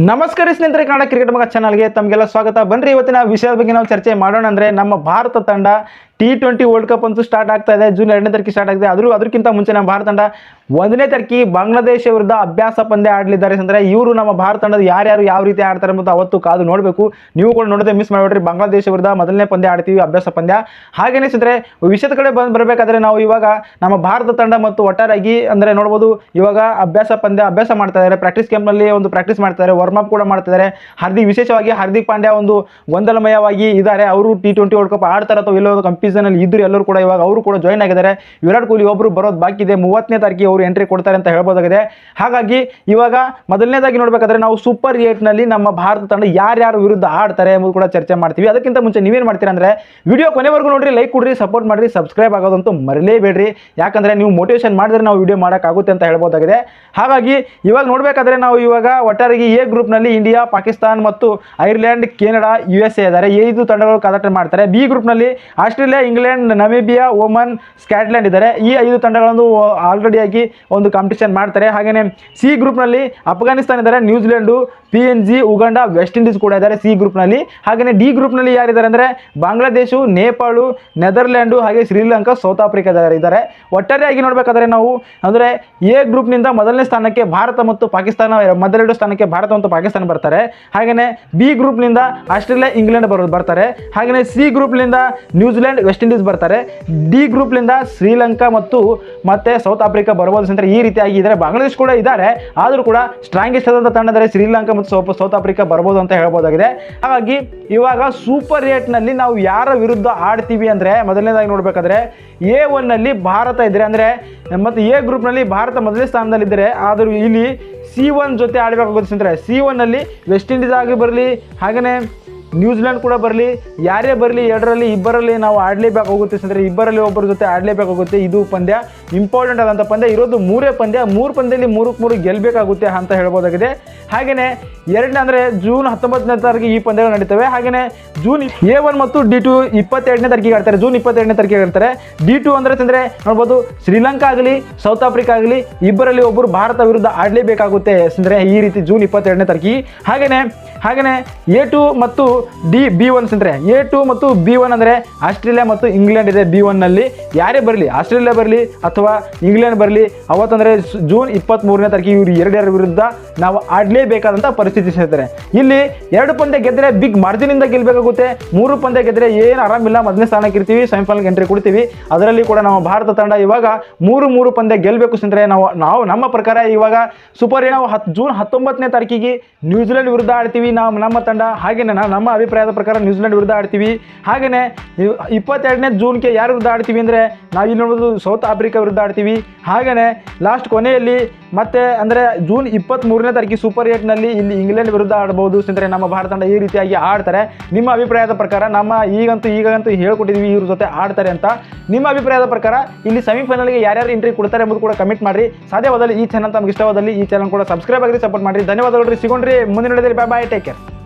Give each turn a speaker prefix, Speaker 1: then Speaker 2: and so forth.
Speaker 1: ನಮಸ್ಕಾರ ಸ್ನೇಹಿತರೆ, ಕನ್ನಡ ಕ್ರಿಕೆಟ್ ಮಗ ಚಾನಲ್ಗೆ ತಮಗೆಲ್ಲ ಸ್ವಾಗತ. ಬನ್ರಿ, ಇವತ್ತಿನ ವಿಷಯದ ಬಗ್ಗೆ ನಾವು ಚರ್ಚೆ ಮಾಡೋಣ ಅಂದರೆ ನಮ್ಮ ಭಾರತ ತಂಡ ಟಿ ಟ್ವೆಂಟಿ ವರ್ಲ್ಡ್ ಕಪ್ ಅಂತೂ ಸ್ಟಾರ್ಟ್ ಆಗ್ತಾ ಇದೆ. ಜೂನ್ ಎರಡನೇ ತಾರೀಕು ಸ್ಟಾರ್ಟ್ ಆಗಿದೆ ಆದರೂ ಅದಕ್ಕಿಂತ ಮುಂಚೆ ನಮ್ಮ ಭಾರತ ತಂಡ ಒಂದನೇ ತಾರೀಕಿಗೆ ಬಾಂಗ್ಲಾದೇಶ ವಿರುದ್ಧ ಅಭ್ಯಾಸ ಪಂದ್ಯ ಆಡಲಿದ್ದಾರೆ. ಅಂದರೆ ಇವರು ನಮ್ಮ ಭಾರತ ತಂಡದ ಯಾರ್ಯಾರು ಯಾವ ರೀತಿ ಆಡ್ತಾರೆ ಅಂತ ಅವತ್ತು ಕಾದು ನೋಡಬೇಕು. ನೀವು ಕೂಡ ನೋಡದೆ ಮಿಸ್ ಮಾಡಬೇಡ್ರಿ ಬಾಂಗ್ಲಾದೇಶ ವಿರುದ್ಧ ಮೊದಲನೇ ಪಂದ್ಯ ಆಡ್ತೀವಿ, ಅಭ್ಯಾಸ ಪಂದ್ಯ. ಹಾಗೇನೆ ಸಂದ್ರೆ ವಿಷಯದ ಕಡೆ ಬಂದು ಬರಬೇಕಾದ್ರೆ ನಾವು ಇವಾಗ ನಮ್ಮ ಭಾರತ ತಂಡ ಮತ್ತು ಒಟ್ಟಾರೆಯಾಗಿ ಅಂದ್ರೆ ನೋಡ್ಬೋದು, ಇವಾಗ ಅಭ್ಯಾಸ ಪಂದ್ಯ ಅಭ್ಯಾಸ ಮಾಡ್ತಾ ಇದ್ದಾರೆ ಪ್ರಾಕ್ಟೀಸ್ ಕ್ಯಾಂಪ್ನಲ್ಲಿ ಒಂದು ಪ್ರಾಕ್ಟೀಸ್ ಮಾಡ್ತಾರೆ ವಾರ್ಮ್ ಅಪ್ ಕೂಡ ಮಾಡ್ತಿದ್ದಾರೆ ಹಾರ್ದಿಕ್ ವಿಶೇಷವಾಗಿ ಹಾರ್ದಿಕ್ ಪಾಂಡ್ಯ ಒಂದು ಗೊಂದಲಮಯವಾಗಿ ಇದ್ದಾರೆ. ಅವರು ಟಿ ಟ್ವೆಂಟಿ ವರ್ಲ್ಡ್ ಕಪ್ ಆಡ್ತಾರೆ ಅಥವಾ ಎಲ್ಲೋ ಕಂಪೀಸನ್ ಅಲ್ಲಿ ಇದ್ರು ಎಲ್ಲರೂ ಕೂಡ ಇವಾಗ ಅವರು ಕೂಡ ಜಾಯ್ನ್ ಆಗಿದ್ದಾರೆ. ವಿರಾಟ್ ಕೊಹ್ಲಿ ಒಬ್ಬರು ಬರೋದು ಬಾಕಿ ಇದೆ. ಮೂವತ್ತನೇ ತಾರೀಕಿಗೆ ಅವರು ಎಂಟ್ರಿ ಕೊಡ್ತಾರೆ ಅಂತ ಹೇಳ್ಬೋದಾಗಿದೆ. ಹಾಗಾಗಿ ಇವಾಗ ಮೊದಲನೇದಾಗಿ ನೋಡ್ಬೇಕಾದ್ರೆ ನಾವು ಸೂಪರ್ನಲ್ಲಿ ನಮ್ಮ ಭಾರತ ತಂಡ ಯಾರ್ಯಾರ ವಿರುದ್ಧ ಆಡ್ತಾರೆ ಎಂಬುದು ಕೂಡ ಚರ್ಚೆ ಮಾಡ್ತೀವಿ. ಅದಕ್ಕಿಂತ ಮುಂಚೆ ನೀವೇನು ಮಾಡ್ತೀರಾ ಅಂದ್ರೆ ವಿಡಿಯೋ ಕೊನೆವರೆಗೂ ನೋಡ್ರಿ ಲೈಕ್ ಕೊಡ್ರಿ ಸಪೋರ್ಟ್ ಮಾಡಿರಿ ಸಬ್ಸ್ಕ್ರೈಬ್ ಆಗೋದಂತೂ ಮರಲೇಬೇಡ್ರಿ. ಯಾಕಂದ್ರೆ ನೀವು ಮೋಟಿವೇಶನ್ ಮಾಡಿದ್ರೆ ನಾವು ವಿಡಿಯೋ ಮಾಡೋಕ್ಕಾಗುತ್ತೆ ಅಂತ ಹೇಳ್ಬೋದಾಗಿದೆ. ಹಾಗಾಗಿ ಇವಾಗ ನೋಡಬೇಕಾದ್ರೆ ನಾವು ಇವಾಗ ಒಟ್ಟಾರೆಗೆ ಎ ಗ್ರೂಪ್ನಲ್ಲಿ ಇಂಡಿಯಾ ಪಾಕಿಸ್ತಾನ್ ಮತ್ತು Ireland Canada U S A ಇದ್ದಾರೆ. ಐದು ತಂಡಗಳು ಕಾದಾಟ ಮಾಡ್ತಾರೆ. B ಗ್ರೂಪ್ನಲ್ಲಿ Australia England, Namibia Oman Scotland ಇದ್ದಾರೆ. ಈ ಐದು ತಂಡಗಳನ್ನು ಆಲ್ರೆಡಿಯಾಗಿ ಒಂದು ಕಾಂಪಿಟೇಷನ್ ಮಾಡ್ತಾರೆ. ಹಾಗೆಯೇ ಸಿ ಗ್ರೂಪ್ನಲ್ಲಿ ಅಫ್ಘಾನಿಸ್ತಾನ ಇದ್ದಾರೆ, New Zealand P N G Uganda West Indies ಕೂಡ ಇದ್ದಾರೆ ಸಿ ಗ್ರೂಪ್ನಲ್ಲಿ ಹಾಗೆಯೇ ಡಿ ಗ್ರೂಪ್ನಲ್ಲಿ ಯಾರಿದ್ದಾರೆ ಅಂದರೆ ಬಾಂಗ್ಲಾದೇಶು, ನೇಪಾಳು ನೆದರ್ಲ್ಯಾಂಡು ಹಾಗೆ ಶ್ರೀಲಂಕಾ ಸೌತ್ ಆಫ್ರಿಕಾ ಇದ್ದಾರೆ. ಒಟ್ಟಾರೆಯಾಗಿ ನೋಡಬೇಕಾದ್ರೆ ನಾವು ಅಂದರೆ ಎ ಗ್ರೂಪ್ನಿಂದ ಮೊದಲನೇ ಸ್ಥಾನಕ್ಕೆ ಭಾರತ ಮತ್ತು ಪಾಕಿಸ್ತಾನ, ಮೊದಲೆರಡು ಸ್ಥಾನಕ್ಕೆ ಭಾರತ ಮತ್ತು ಪಾಕಿಸ್ತಾನ ಬರ್ತಾರೆ. ಹಾಗೆಯೇ ಬಿ ಗ್ರೂಪ್ನಿಂದ ಆಸ್ಟ್ರೇಲಿಯಾ, ಇಂಗ್ಲೆಂಡ್ ಬರೋದು ಬರ್ತಾರೆ. ಹಾಗೆಯೇ ಸಿ ಗ್ರೂಪ್ನಿಂದ ನ್ಯೂಜಿಲೆಂಡ್ ವೆಸ್ಟ್ ಇಂಡೀಸ್ ಬರ್ತಾರೆ. ಡಿ ಗ್ರೂಪ್ನಿಂದ ಶ್ರೀಲಂಕಾ ಮತ್ತು ಮತ್ತೆ ಸೌತ್ ಆಫ್ರಿಕಾ ಬರ್ಬೋದು ಅಂದರೆ ಈ ರೀತಿಯಾಗಿ ಇದ್ದಾರೆ ಬಾಂಗ್ಲಾದೇಶ್ ಕೂಡ ಇದ್ದಾರೆ. ಆದರೂ ಕೂಡ ಸ್ಟ್ರಾಂಗೆಸ್ಟ್ ಆದಂಥ ತಂಡ ಅಂದರೆ ಶ್ರೀಲಂಕಾ ಸೌತ್ ಸೌತ್ ಆಫ್ರಿಕಾ ಬರ್ಬೋದು ಅಂತ ಹೇಳ್ಬೋದಾಗಿದೆ. ಹಾಗಾಗಿ ಇವಾಗ ಸೂಪರ್ ಏಟ್ನಲ್ಲಿ ನಾವು ಯಾರ ವಿರುದ್ಧ ಆಡ್ತೀವಿ ಅಂದರೆ ಮೊದಲನೇದಾಗಿ ನೋಡಬೇಕಾದ್ರೆ ಎ ಒನ್ನಲ್ಲಿ ಭಾರತ ಇದ್ದರೆ ಅಂದರೆ ಮತ್ತು ಎ ಗ್ರೂಪ್ನಲ್ಲಿ ಭಾರತ ಮೊದಲನೇ ಸ್ಥಾನದಲ್ಲಿದ್ದರೆ ಆದರೂ ಇಲ್ಲಿ ಸಿ ಒನ್ ಜೊತೆ ಆಡಬೇಕಾಗುತ್ತೆ ಅಂದರೆ ಸಿ ಒನ್ನಲ್ಲಿ ವೆಸ್ಟ್ ಇಂಡೀಸ್ ಆಗಿ ಬರಲಿ ಹಾಗೆಯೇ ನ್ಯೂಜಿಲೆಂಡ್ ಕೂಡ ಬರಲಿ, ಯಾರೇ ಬರಲಿ, ಎರಡರಲ್ಲಿ, ಇಬ್ಬರಲ್ಲಿ ನಾವು ಆಡಲೇಬೇಕಾಗುತ್ತೆ ಅಂದರೆ ಇಬ್ಬರಲ್ಲಿ ಒಬ್ಬರ ಜೊತೆ ಆಡಲೇಬೇಕಾಗುತ್ತೆ ಇದು ಪಂದ್ಯ ಇಂಪಾರ್ಟೆಂಟ್ ಆದಂಥ ಪಂದ್ಯ. ಇರೋದು ಮೂರೇ ಪಂದ್ಯ, ಮೂರು ಪಂದ್ಯದಲ್ಲಿ ಮೂರಕ್ಕೆ ಮೂರು ಗೆಲ್ಲಬೇಕಾಗುತ್ತೆ ಅಂತ ಹೇಳ್ಬೋದಾಗಿದೆ. ಹಾಗೆಯೇ ಎರಡನೇ ಅಂದರೆ ಜೂನ್ ಹತ್ತೊಂಬತ್ತನೇ ತಾರೀಕಿಗೆ ಈ ಪಂದ್ಯಗಳು ನಡೀತವೆ. ಹಾಗೆಯೇ ಜೂನ್ ಎ ಒನ್ ಮತ್ತು ಡಿ ಟು ಇಪ್ಪತ್ತೆರಡನೇ ತಾರೀಕಿಗೆ ಆಡ್ತಾರೆ. ಜೂನ್ ಇಪ್ಪತ್ತೆರಡನೇ ತಾರೀಕಿಗೆ ಆಡ್ತಾರೆ. ಡಿ ಟು ಅಂದರೆ ತಂದರೆ ನೋಡ್ಬೋದು, ಶ್ರೀಲಂಕಾ ಆಗಲಿ, ಸೌತ್ ಆಫ್ರಿಕಾ ಆಗಲಿ, ಇಬ್ಬರಲ್ಲಿ ಒಬ್ಬರು ಭಾರತ ವಿರುದ್ಧ ಆಡಲೇಬೇಕಾಗುತ್ತೆ ಅಂದರೆ ಈ ರೀತಿ ಜೂನ್ ಇಪ್ಪತ್ತೆರಡನೇ ತಾರೀಕಿಗೆ. ಹಾಗೆಯೇ ಹಾಗೆಯೇ ಎ ಟು ಮತ್ತು ಡಿ ಬಿ ಒನ್ ಅಂದರೆ ಎ ಟು ಮತ್ತು ಬಿ ಒನ್ ಅಂದರೆ ಆಸ್ಟ್ರೇಲಿಯಾ ಮತ್ತು ಇಂಗ್ಲೆಂಡ್ ಇದೆ ಬಿ ಒನ್ನಲ್ಲಿ ಯಾರೇ ಬರಲಿ, ಆಸ್ಟ್ರೇಲಿಯಾ ಬರಲಿ ಅಥವಾ ಇಂಗ್ಲೆಂಡ್ ಬರಲಿ, ಅವತ್ತಂದರೆ ಜೂನ್ ಇಪ್ಪತ್ತ್ಮೂರನೇ ತಾರೀಕು ಇವರು ಎರಡೆರಡು ವಿರುದ್ಧ ನಾವು ಆಡಲೇಬೇಕಾದಂಥ ಪರಿಸ್ಥಿತಿ ಸೇರ್ತಾರೆ ಇಲ್ಲಿ ಎರಡು ಪಂದ್ಯ ಗೆದ್ದರೆ ಬಿಗ್ ಮಾರ್ಜಿನಿಂದ ಗೆಲ್ಲಬೇಕಾಗುತ್ತೆ ಮೂರು ಪಂದ್ಯ ಗೆದ್ದರೆ ಏನು ಆರಾಮಿಲ್ಲ ಮೊದಲನೇ ಸ್ಥಾನಕ್ಕೆ ಇರ್ತೀವಿ ಸೆಮಿಫೈನಲ್ಗೆ ಎಂಟ್ರಿ ಕೊಡ್ತೀವಿ. ಅದರಲ್ಲಿ ಕೂಡ ನಮ್ಮ ಭಾರತ ತಂಡ ಇವಾಗ ಮೂರು ಮೂರು ಪಂದ್ಯ ಗೆಲ್ಲಬೇಕು ಅಂದರೆ ನಾವು ನಾವು ನಮ್ಮ ಪ್ರಕಾರ ಇವಾಗ ಸೂಪರ್ ಏನೋ ಹತ್ತು ಜೂನ್ ಹತ್ತೊಂಬತ್ತನೇ ತಾರೀಕಿಗೆ ನ್ಯೂಜಿಲೆಂಡ್ ವಿರುದ್ಧ ಆಡ್ತೀವಿ. ನಾವು ನಮ್ಮ ತಂಡ ಹಾಗೆಯೇ ನಮ್ಮ ಅಭಿಪ್ರಾಯದ ಪ್ರಕಾರ ನ್ಯೂಜಿಲೆಂಡ್ ವಿರುದ್ಧ ಆಡ್ತೀವಿ. ಹಾಗೆಯೇ ಇಪ್ಪತ್ತೆರಡನೇ ಜೂನ್ಗೆ ಯಾರ ವಿರುದ್ಧ ಆಡ್ತೀವಿ ಅಂದರೆ ನಾವು ಇಲ್ಲಿ ನೋಡೋದು ಸೌತ್ ಆಫ್ರಿಕಾ ವಿರುದ್ಧ ಆಡ್ತೀವಿ. ಹಾಗೆಯೇ ಲಾಸ್ಟ್ ಕೊನೆಯಲ್ಲಿ ಮತ್ತೆ ಅಂದರೆ ಜೂನ್ ಇಪ್ಪತ್ತ್ಮೂರನೇ ತಾರೀಕು ಸೂಪರ್ ಏಟ್ನಲ್ಲಿ ಇಲ್ಲಿ ಇಂಗ್ಲೆಂಡ್ ವಿರುದ್ಧ ಆಡ್ಬೋದು. ಸ್ನೇಹಿತರೆ, ನಮ್ಮ ಭಾರತ ತಂಡ ಈ ರೀತಿಯಾಗಿ ಆಡ್ತಾರೆ. ನಿಮ್ಮ ಅಭಿಪ್ರಾಯದ ಪ್ರಕಾರ, ನಮ್ಮ ಈಗಂತೂ ಈಗಂತೂ ಹೇಳ್ಕೊಟ್ಟಿದ್ವಿ ಇವ್ರ ಜೊತೆ ಆಡ್ತಾರೆ ಅಂತ. ನಿಮ್ಮ ಅಭಿಪ್ರಾಯದ ಪ್ರಕಾರ ಇಲ್ಲಿ ಸೆಮಿಫೈನಲ್ಗೆ ಯಾರ್ಯಾರು ಎಂಟ್ರಿ ಕೊಡ್ತಾರೆ ಎಂಬುದು ಕೂಡ ಕಮೆಂಟ್ ಮಾಡಿ ಸಾಧ್ಯವಾದಲ್ಲಿ ಈ ಚಾನಲ್ ತಮಗೆ ಇಷ್ಟವಾದಲ್ಲಿ ಈ ಚಾನಲ್ ಕೂಡ ಸಬ್ಸ್ಕ್ರೈಬ್ ಆಗಿರಿ ಸಪೋರ್ಟ್ ಮಾಡಿರಿ. ಧನ್ಯವಾದಗಳು ಸಿಗೋಣ್ರಿ. ಮುಂದಿನ ಬಾಯ್ ಬಾಯ್ ಟೇಕ್ ಕೇರ್